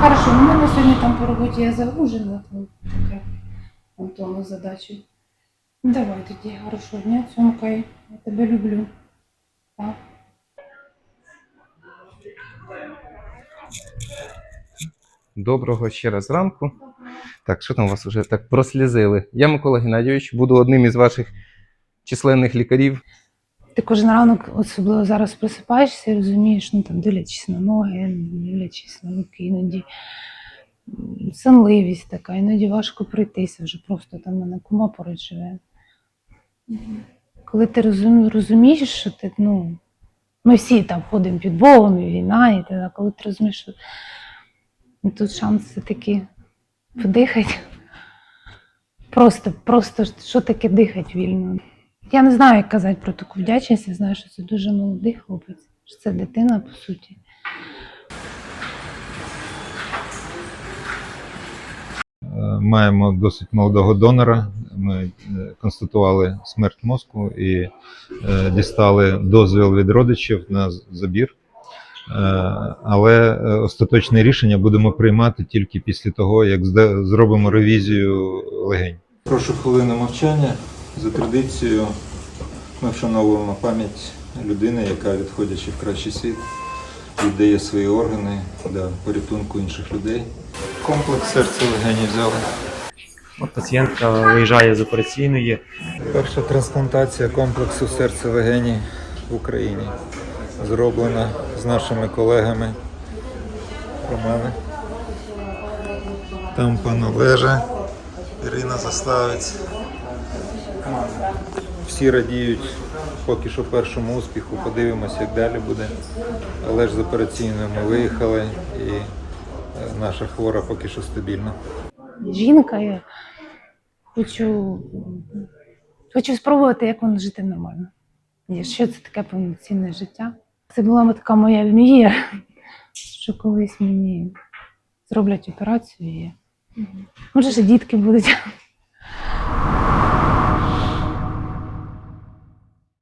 Хорошо, ну, у мене сьогодні там по роботі я загружена, то таке Антону задачу. Ну, Давай тоді, хорошого дня, цьомкай. Я тебе люблю. Так. Доброго ще раз ранку. Так, що там у вас вже так прослізили? Я Микола Геннадійович, буду одним із ваших численних лікарів. Ти кожен ранок, особливо зараз просипаєшся і розумієш, ну там дивлячись на ноги, дивлячись на руки, іноді сонливість така, іноді важко пройтися, вже просто там мене кума поруч живе. Коли ти розум, розумієш, що ти, ну, ми всі там ходимо під Богом, і війна, і так, коли ти розумієш, що ну, тут шанс все-таки подихати. Просто, просто що таке дихати вільно. Я не знаю, як казати про таку вдячність. Я знаю, що це дуже молодий хлопець, що це дитина, по суті. Е, Маємо досить молодого донора. Ми е, констатували смерть мозку і е, дістали дозвіл від родичів на забір. Але остаточне рішення будемо приймати тільки після того, як зробимо ревізію легень. Прошу хвилину мовчання. За традицією ми вшановуємо пам'ять людини, яка, відходячи в кращий світ, віддає свої органи для порятунку інших людей. Комплекс серця легені взяли. От пацієнтка виїжджає з операційної. Перша трансплантація комплексу серця легені в Україні зроблена з нашими колегами. Романе. Там пан Олежа, Ірина Заславець. Всі радіють поки що першому успіху. Подивимося, як далі буде. Але ж з операційною ми виїхали і е, наша хвора поки що стабільна. Жінка, я хочу, хочу спробувати, як воно жити нормально. Що це таке повноцінне життя? Це була така моя мрія, що колись мені зроблять операцію і може ще дітки будуть.